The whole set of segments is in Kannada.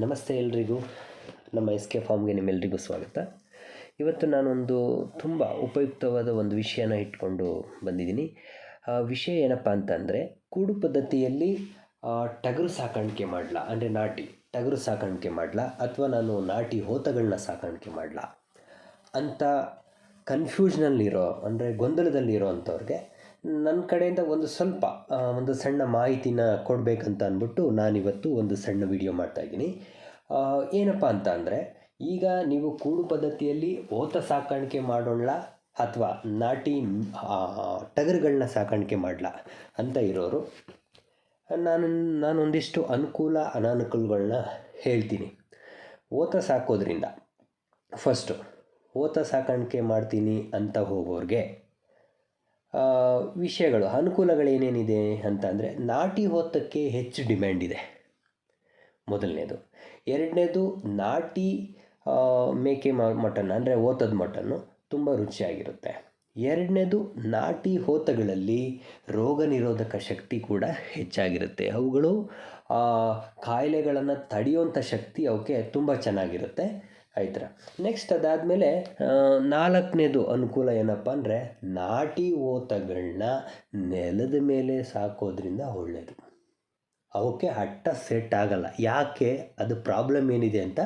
ನಮಸ್ತೆ ಎಲ್ರಿಗೂ. ನಮ್ಮ ಎಸ್ ಕೆ ಫಾರ್ಮ್ಗೆ ನಿಮ್ಮೆಲ್ರಿಗೂ ಸ್ವಾಗತ. ಇವತ್ತು ನಾನೊಂದು ತುಂಬ ಉಪಯುಕ್ತವಾದ ಒಂದು ವಿಷಯನ ಇಟ್ಕೊಂಡು ಬಂದಿದ್ದೀನಿ. ವಿಷಯ ಏನಪ್ಪ ಅಂತಂದರೆ, ಕೂಡು ಪದ್ಧತಿಯಲ್ಲಿ ಟಗರು ಸಾಕಾಣಿಕೆ ಮಾಡಲಾ? ಅಂದರೆ ನಾಟಿ, ಟಗರು ಸಾಕಾಣಿಕೆ ಮಾಡಲಾ? ಅಥವಾ ನಾನು ನಾಟಿ ಹೋತಗಳನ್ನ ಸಾಕಾಣಿಕೆ ಮಾಡಲಾ? ಅಂತ ಕನ್ಫ್ಯೂಷನಲ್ಲಿರೋ ಅಂದರೆ ಗೊಂದಲದಲ್ಲಿರೋ ಅಂಥವ್ರಿಗೆ ನನ್ನ ಕಡೆಯಿಂದ ಒಂದು ಸ್ವಲ್ಪ ಒಂದು ಸಣ್ಣ ಮಾಹಿತಿನ ಕೊಡಬೇಕಂತ ಅಂದ್ಬಿಟ್ಟು ನಾನಿವತ್ತು ಒಂದು ಸಣ್ಣ ವಿಡಿಯೋ ಮಾಡ್ತಾಯಿದ್ದೀನಿ ಏನಪ್ಪ ಅಂತ ಅಂದರೆ, ಈಗ ನೀವು ಕೂಡು ಪದ್ಧತಿಯಲ್ಲಿ ಓತ ಸಾಕಾಣಿಕೆ ಮಾಡೋಣ ಅಥವಾ ನಾಟಿ ಟಗರುಗಳನ್ನ ಸಾಕಾಣಿಕೆ ಮಾಡಲ ಅಂತ ಇರೋರು, ನಾನು ನಾನೊಂದಿಷ್ಟು ಅನುಕೂಲ ಅನಾನುಕೂಲಗಳನ್ನ ಹೇಳ್ತೀನಿ. ಓತ ಸಾಕೋದ್ರಿಂದ ಫಸ್ಟು ಓತ ಸಾಕಾಣಿಕೆ ಮಾಡ್ತೀನಿ ಅಂತ ಹೋಗೋರಿಗೆ ವಿಷಯಗಳು, ಅನುಕೂಲಗಳೇನೇನಿದೆ ಅಂತ ಅಂದರೆ ನಾಟಿ ಹೋತಕ್ಕೆ ಹೆಚ್ಚು ಡಿಮ್ಯಾಂಡ್ ಇದೆ. ಮೊದಲನೇದು. ಎರಡನೇದು, ನಾಟಿ ಮೇಕೆ ಮಟನ್, ಅಂದರೆ ಓತದ ಮಟನ್ನು ತುಂಬ ರುಚಿಯಾಗಿರುತ್ತೆ. ಎರಡನೇದು, ನಾಟಿ ಹೋತಗಳಲ್ಲಿ ರೋಗ ನಿರೋಧಕ ಶಕ್ತಿ ಕೂಡ ಹೆಚ್ಚಾಗಿರುತ್ತೆ. ಅವುಗಳು ಕಾಯಿಲೆಗಳನ್ನು ತಡೆಯುವಂಥ ಶಕ್ತಿ ಅವಕ್ಕೆ ತುಂಬ ಚೆನ್ನಾಗಿರುತ್ತೆ. ಆಯ್ತರ ನೆಕ್ಸ್ಟ್ ಅದಾದಮೇಲೆ ನಾಲ್ಕನೇದು ಅನುಕೂಲ ಏನಪ್ಪ ಅಂದರೆ ನಾಟಿ ಓತಗಳನ್ನ ನೆಲದ ಮೇಲೆ ಸಾಕೋದ್ರಿಂದ ಒಳ್ಳೆಯದು ಅವಕ್ಕೆ ಹಟ್ಟ ಸೆಟ್ ಆಗಲ್ಲ. ಯಾಕೆ? ಅದು ಪ್ರಾಬ್ಲಮ್ ಏನಿದೆ ಅಂತ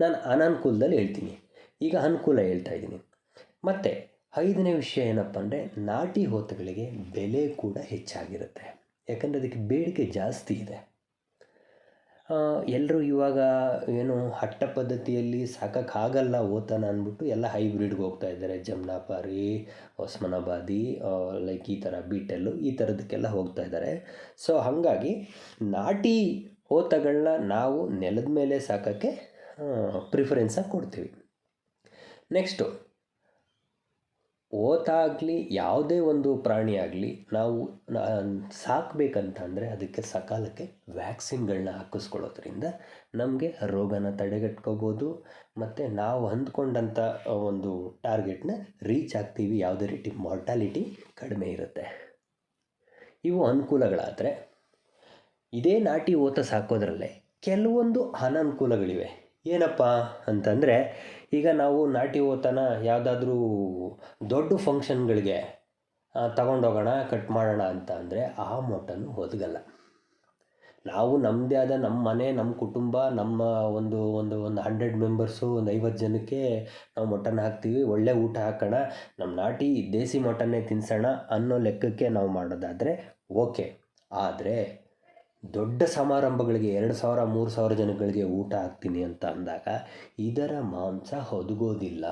ನಾನು ಅನನುಕೂಲದಲ್ಲಿ ಹೇಳ್ತೀನಿ. ಈಗ ಅನುಕೂಲ ಹೇಳ್ತಾ ಇದ್ದೀನಿ. ಮತ್ತು ಐದನೇ ವಿಷಯ ಏನಪ್ಪ ಅಂದರೆ ನಾಟಿ ಹೋತಗಳಿಗೆ ಬೆಲೆ ಕೂಡ ಹೆಚ್ಚಾಗಿರುತ್ತೆ. ಯಾಕಂದರೆ ಅದಕ್ಕೆ ಬೇಡಿಕೆ ಜಾಸ್ತಿ ಇದೆ. ಎಲ್ಲರೂ ಇವಾಗ ಏನು ಹಟ್ಟ ಪದ್ಧತಿಯಲ್ಲಿ ಸಾಕೋಕ್ಕಾಗಲ್ಲ ಓತನ ಅಂದ್ಬಿಟ್ಟು ಎಲ್ಲ ಹೈಬ್ರಿಡ್ಗೆ ಹೋಗ್ತಾ ಇದ್ದಾರೆ. ಜಮ್ನಾಪಾರಿ, ಒಸ್ಮಾನಾಬಾದಿ ಲೈಕ್ ಈ ಥರ ಬೀಟೆಲ್ಲು ಈ ಥರದಕ್ಕೆಲ್ಲ ಹೋಗ್ತಾ ಇದ್ದಾರೆ. ಸೊ ಹಾಗಾಗಿ ನಾಟಿ ಓತಗಳನ್ನ ನಾವು ನೆಲದ ಮೇಲೆ ಸಾಕೋಕ್ಕೆ ಪ್ರಿಫರೆನ್ಸಾಗಿ ಕೊಡ್ತೀವಿ. ನೆಕ್ಸ್ಟು ಓತಾಗಲಿ, ಯಾವುದೇ ಒಂದು ಪ್ರಾಣಿ ಆಗಲಿ ನಾವು ಸಾಕಬೇಕಂತ ಅಂದರೆ ಅದಕ್ಕೆ ಸಕಾಲಕ್ಕೆ ವ್ಯಾಕ್ಸಿನ್ಗಳನ್ನ ಹಾಕಿಸ್ಕೊಳ್ಳೋದ್ರಿಂದ ನಮಗೆ ರೋಗನ ತಡೆಗಟ್ಕೋಬೋದು. ಮತ್ತು ನಾವು ಅಂದ್ಕೊಂಡಂಥ ಒಂದು ಟಾರ್ಗೆಟ್ನ ರೀಚ್ ಆಗ್ತೀವಿ. ಯಾವುದೇ ರೀತಿ ಮಾರ್ಟಾಲಿಟಿ ಕಡಿಮೆ ಇರುತ್ತೆ. ಇವು ಅನುಕೂಲಗಳಾದರೆ, ಇದೇ ನಾಟಿ ಓತ ಸಾಕೋದ್ರಲ್ಲೇ ಕೆಲವೊಂದು ಅನನುಕೂಲಗಳಿವೆ. ಏನಪ್ಪ ಅಂತಂದರೆ, ಈಗ ನಾವು ನಾಟಿ ಓತನ ಯಾವುದಾದ್ರೂ ದೊಡ್ಡ ಫಂಕ್ಷನ್ಗಳಿಗೆ ತಗೊಂಡೋಗೋಣ, ಕಟ್ ಮಾಡೋಣ ಅಂತ ಅಂದರೆ ಆ ಮೊಟ್ಟನ್ನು ಒದಗಲ್ಲ ನಾವು ನಮ್ಮದೇ ಆದ ನಮ್ಮ ಮನೆ ನಮ್ಮ ಕುಟುಂಬ, ನಮ್ಮ ಒಂದು ಒಂದು ಒಂದು ಹಂಡ್ರೆಡ್ ಮೆಂಬರ್ಸು ಒಂದು ಐವತ್ತು ಜನಕ್ಕೆ ನಾವು ಮಟನ್ ಹಾಕ್ತೀವಿ. ಒಳ್ಳೆ ಊಟ ಹಾಕೋಣ ನಮ್ಮ ನಾಟಿ ದೇಸಿ ಮಟನ್ನೇ ತಿನ್ಸೋಣ ಅನ್ನೋ ಲೆಕ್ಕಕ್ಕೆ ನಾವು ಮಾಡೋದಾದರೆ ಓಕೆ. ಆದರೆ ದೊಡ್ಡ ಸಮಾರಂಭಗಳಿಗೆ ಎರಡು ಸಾವಿರ, ಮೂರು ಸಾವಿರ ಜನಗಳಿಗೆ ಊಟ ಹಾಕ್ತೀನಿ ಅಂತ ಅಂದಾಗ ಇದರ ಮಾಂಸ ಹೊದಗೋದಿಲ್ಲ.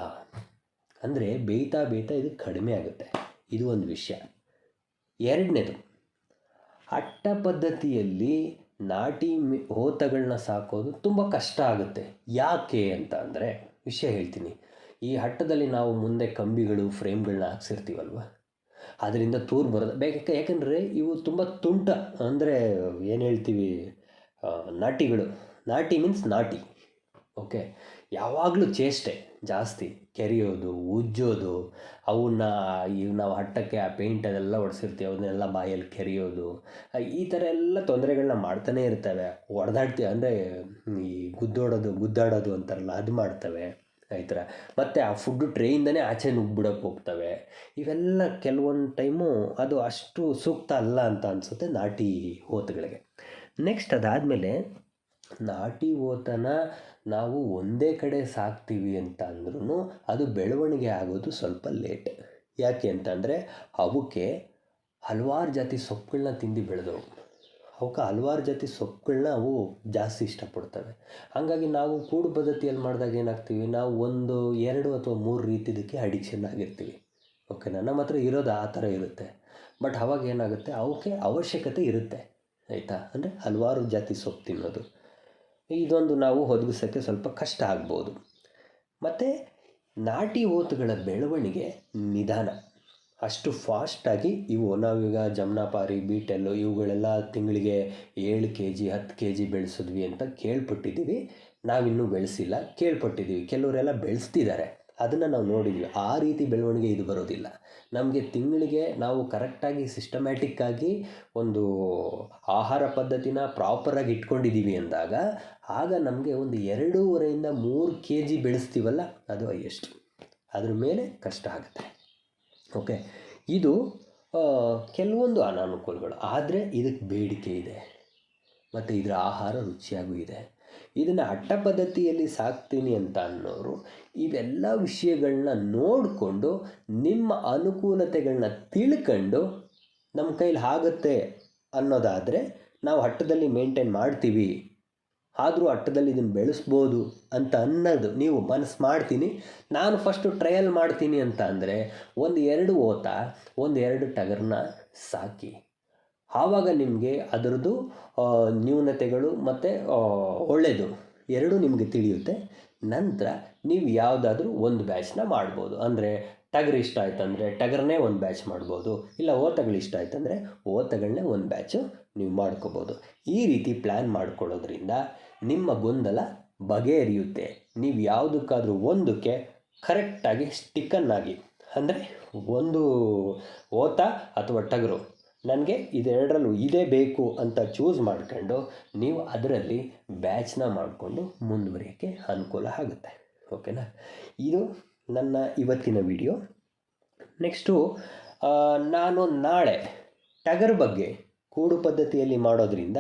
ಅಂದರೆ ಬೇಯ್ತಾ ಬೇಯ್ತಾ ಇದು ಕಡಿಮೆ ಆಗುತ್ತೆ. ಇದು ಒಂದು ವಿಷಯ. ಎರಡನೇದು, ಅಟ್ಟ ಪದ್ಧತಿಯಲ್ಲಿ ನಾಟಿ ಹೋತಗಳನ್ನ ಸಾಕೋದು ತುಂಬ ಕಷ್ಟ ಆಗುತ್ತೆ. ಯಾಕೆ ಅಂತ ಅಂದರೆ ವಿಷಯ ಹೇಳ್ತೀನಿ. ಈ ಹಟ್ಟದಲ್ಲಿ ನಾವು ಮುಂದೆ ಕಂಬಿಗಳು, ಫ್ರೇಮ್ಗಳನ್ನ ಹಾಕ್ಸಿರ್ತೀವಲ್ವ? ಅದರಿಂದ ತೂರು ಬರೋದು. ಬೇಕಕ್ಕೆ ಯಾಕಂದರೆ ಇವು ತುಂಬ ತುಂಟ, ಅಂದರೆ ಏನು ಹೇಳ್ತೀವಿ ನಾಟಿಗಳು. ನಾಟಿ ಮೀನ್ಸ್ ನಾಟಿ. ಓಕೆ ಯಾವಾಗಲೂ ಚೇಷ್ಟೆ ಜಾಸ್ತಿ. ಕೆರೆಯೋದು, ಉಜ್ಜೋದು, ಅವನ್ನ ಈ ನಾವು ಹಟ್ಟಕ್ಕೆ ಆ ಪೇಂಟ್ ಅದೆಲ್ಲ ಹೊಡೆಸಿರ್ತೀವಿ ಅವನ್ನೆಲ್ಲ ಬಾಯಲ್ಲಿ ಕೆರೆಯೋದು. ಈ ಥರ ಎಲ್ಲ ತೊಂದರೆಗಳನ್ನ ಮಾಡ್ತಾನೆ ಇರ್ತವೆ. ಹೊಡೆದಾಡ್ತೀವಿ ಅಂದರೆ ಈ ಗುದ್ದೋಡೋದು, ಗುದ್ದಾಡೋದು ಅಂತಾರಲ್ಲ, ಅದು ಮಾಡ್ತವೆ. ಈ ಥರ ಮತ್ತು ಆ ಫುಡ್ಡು ಟ್ರೈಯಿಂದನೇ ಆಚೆ ನುಗ್ಬಿಡೋಕ್ಕೆ ಹೋಗ್ತವೆ. ಇವೆಲ್ಲ ಕೆಲವೊಂದು ಟೈಮು ಅದು ಅಷ್ಟು ಸೂಕ್ತ ಅಲ್ಲ ಅಂತ ಅನಿಸುತ್ತೆ ನಾಟಿ ಹೋತಗಳಿಗೆ. ನೆಕ್ಸ್ಟ್ ಅದಾದಮೇಲೆ ನಾಟಿ ಓತನ ನಾವು ಒಂದೇ ಕಡೆ ಸಾಕ್ತೀವಿ ಅಂತ ಅಂದ್ರೂ ಅದು ಬೆಳವಣಿಗೆ ಆಗೋದು ಸ್ವಲ್ಪ ಲೇಟ್ ಯಾಕೆ ಅಂತಂದರೆ ಅವಕ್ಕೆ ಹಲವಾರು ಜಾತಿ ಸೊಪ್ಪುಗಳನ್ನ ತಿಂದು ಬೆಳೆದವು ಅವಕ್ಕೆ ಹಲವಾರು ಜಾತಿ ಸೊಪ್ಪುಗಳನ್ನ ಅವು ಜಾಸ್ತಿ ಇಷ್ಟಪಡ್ತವೆ. ಹಾಗಾಗಿ ನಾವು ಕೂಡು ಪದ್ಧತಿಯಲ್ಲಿ ಮಾಡಿದಾಗ ಏನಾಗ್ತೀವಿ? ನಾವು ಒಂದು, ಎರಡು ಅಥವಾ ಮೂರು ರೀತಿದಕ್ಕೆ ಅಡಿಕ್ಷನ್ ಆಗಿರ್ತೀವಿ ಓಕೆನಾ? ನಮ್ಮ ಹತ್ರ ಇರೋದು ಆ ಥರ ಇರುತ್ತೆ. ಬಟ್ ಅವಾಗ ಏನಾಗುತ್ತೆ? ಅವಕ್ಕೆ ಅವಶ್ಯಕತೆ ಇರುತ್ತೆ. ಆಯಿತಾ? ಅಂದರೆ ಹಲವಾರು ಜಾತಿ ಸೊಪ್ಪು ತಿನ್ನೋದು. ಇದೊಂದು ನಾವು ಒದಗಿಸೋಕ್ಕೆ ಸ್ವಲ್ಪ ಕಷ್ಟ ಆಗ್ಬೋದು. ಮತ್ತು ನಾಟಿ ಓತುಗಳ ಬೆಳವಣಿಗೆ ನಿಧಾನ. ಅಷ್ಟು ಫಾಸ್ಟಾಗಿ ಇವು ನಾವೀಗ ಜಮ್ನಾಪಾರಿ, ಬೀಟೆಲ್ಲು ಇವುಗಳೆಲ್ಲ ತಿಂಗಳಿಗೆ ಏಳು ಕೆ ಜಿ ಹತ್ತು ಕೆ ಜಿ ಬೆಳೆಸಿದ್ವಿ ಅಂತ ಕೇಳ್ಪಟ್ಟಿದ್ದೀವಿ. ನಾವಿನ್ನೂ ಬೆಳೆಸಿಲ್ಲ, ಕೇಳ್ಪಟ್ಟಿದ್ದೀವಿ. ಕೆಲವರೆಲ್ಲ ಬೆಳೆಸ್ತಿದ್ದಾರೆ. ಅದನ್ನು ನಾವು ನೋಡಿದ್ವಿ. ಆ ರೀತಿ ಬೆಳವಣಿಗೆ ಇದು ಬರೋದಿಲ್ಲ. ನಮಗೆ ತಿಂಗಳಿಗೆ ನಾವು ಕರೆಕ್ಟಾಗಿ ಸಿಸ್ಟಮ್ಯಾಟಿಕ್ಕಾಗಿ ಒಂದು ಆಹಾರ ಪದ್ಧತಿನ ಪ್ರಾಪರಾಗಿ ಇಟ್ಕೊಂಡಿದ್ದೀವಿ ಅಂದಾಗ, ಆಗ ನಮಗೆ ಒಂದು ಎರಡೂವರೆಯಿಂದ ಮೂರು ಕೆ ಜಿ ಬೆಳೆಸ್ತೀವಲ್ಲ, ಅದು ಎಷ್ಟು ಅದ್ರ ಮೇಲೆ ಕಷ್ಟ ಆಗುತ್ತೆ. ಓಕೆ ಇದು ಕೆಲವೊಂದು ಅನಾನುಕೂಲಗಳು, ಆದರೆ ಇದಕ್ಕೆ ಬೇಡಿಕೆ ಇದೆ. ಮತ್ತು ಇದರ ಆಹಾರ ರುಚಿಯಾಗೂ ಇದೆ. ಇದನ್ನು ಅಟ್ಟ ಪದ್ಧತಿಯಲ್ಲಿ ಸಾಕ್ತೀನಿ ಅಂತ ಅನ್ನೋರು, ಇವೆಲ್ಲ ವಿಷಯಗಳನ್ನ ನೋಡಿಕೊಂಡು, ನಿಮ್ಮ ಅನುಕೂಲತೆಗಳನ್ನ ತಿಳ್ಕೊಂಡು, ನಮ್ಮ ಕೈಲಿ ಆಗುತ್ತೆ ಅನ್ನೋದಾದರೆ, ನಾವು ಹಟ್ಟದಲ್ಲಿ ಮೇಂಟೈನ್ ಮಾಡ್ತೀವಿ. ಆದರೂ ಅಟ್ಟದಲ್ಲಿ ಇದನ್ನು ಬೆಳೆಸ್ಬೋದು ಅಂತ ಅನ್ನೋದು ನೀವು ಮನಸ್ಸು ಮಾಡ್ತೀನಿ. ನಾನು ಫಸ್ಟು ಟ್ರಯಲ್ ಮಾಡ್ತೀನಿ ಅಂತ ಅಂದರೆ ಒಂದು ಎರಡು ಓತ, ಒಂದು ಎರಡು ಟಗರ್ನ ಸಾಕಿ. ಆವಾಗ ನಿಮಗೆ ಅದರದ್ದು ನ್ಯೂನತೆಗಳು ಮತ್ತು ಒಳ್ಳೆಯದು ಎರಡೂ ನಿಮಗೆ ತಿಳಿಯುತ್ತೆ. ನಂತರ ನೀವು ಯಾವುದಾದ್ರೂ ಒಂದು ಬ್ಯಾಚ್ನ ಮಾಡ್ಬೋದು. ಅಂದರೆ ಟಗರ್ ಇಷ್ಟ ಆಯ್ತಂದರೆ ಟಗರ್ನೇ ಒಂದು ಬ್ಯಾಚ್ ಮಾಡ್ಬೋದು. ಇಲ್ಲ ಓತಗಳು ಇಷ್ಟ ಆಯ್ತಂದರೆ ಓತಗಳನ್ನೇ ಒಂದು ಬ್ಯಾಚು ನೀವು ಮಾಡ್ಕೋಬೋದು. ಈ ರೀತಿ ಪ್ಲ್ಯಾನ್ ಮಾಡ್ಕೊಳ್ಳೋದ್ರಿಂದ ನಿಮ್ಮ ಗೊಂದಲ ಬಗೆಹರಿಯುತ್ತೆ. ನೀವು ಯಾವುದಕ್ಕಾದರೂ ಒಂದಕ್ಕೆ ಕರೆಕ್ಟಾಗಿ ಸ್ಟಿಕ್ಕನ್ನಾಗಿ ಅಂದರೆ ಒಂದು ಓತ ಅಥವಾ ಟಗರು. ನನಗೆ ಇದೆರಡರಲ್ಲೂ ಇದೇ ಬೇಕು ಅಂತ ಚೂಸ್ ಮಾಡ್ಕೊಂಡು ನೀವು ಅದರಲ್ಲಿ ಬ್ಯಾಚ್ನ ಮಾಡಿಕೊಂಡು ಮುಂದುವರಿಯೋಕ್ಕೆ ಅನುಕೂಲ ಆಗುತ್ತೆ. ಓಕೆನಾ? ಇದು ನನ್ನ ಇವತ್ತಿನ ವಿಡಿಯೋ ನೆಕ್ಸ್ಟು ನಾನು ನಾಳೆ ಟಗರ್ ಬಗ್ಗೆ ಕೂಡು ಪದ್ಧತಿಯಲ್ಲಿ ಮಾಡೋದ್ರಿಂದ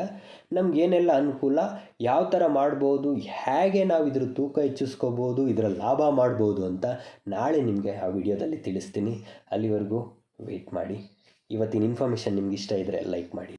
ನಮಗೇನೆಲ್ಲ ಅನುಕೂಲ? ಯಾವ ಥರ ಮಾಡ್ಬೋದು? ಹೇಗೆ ನಾವು ಇದ್ರ ತೂಕ ಹೆಚ್ಚಿಸ್ಕೋಬೋದು? ಇದರ ಲಾಭ ಮಾಡ್ಬೋದು ಅಂತ ನಾಳೆ ನಿಮಗೆ ಆ ವಿಡಿಯೋದಲ್ಲಿ ತಿಳಿಸ್ತೀನಿ. ಅಲ್ಲಿವರೆಗೂ ವೆಯ್ಟ್ ಮಾಡಿ. ಇವತ್ತಿನ ಇನ್ಫಾರ್ಮೇಷನ್ ನಿಮ್ಗೆ ಇಷ್ಟ ಇದ್ದರೆ ಲೈಕ್ ಮಾಡಿ.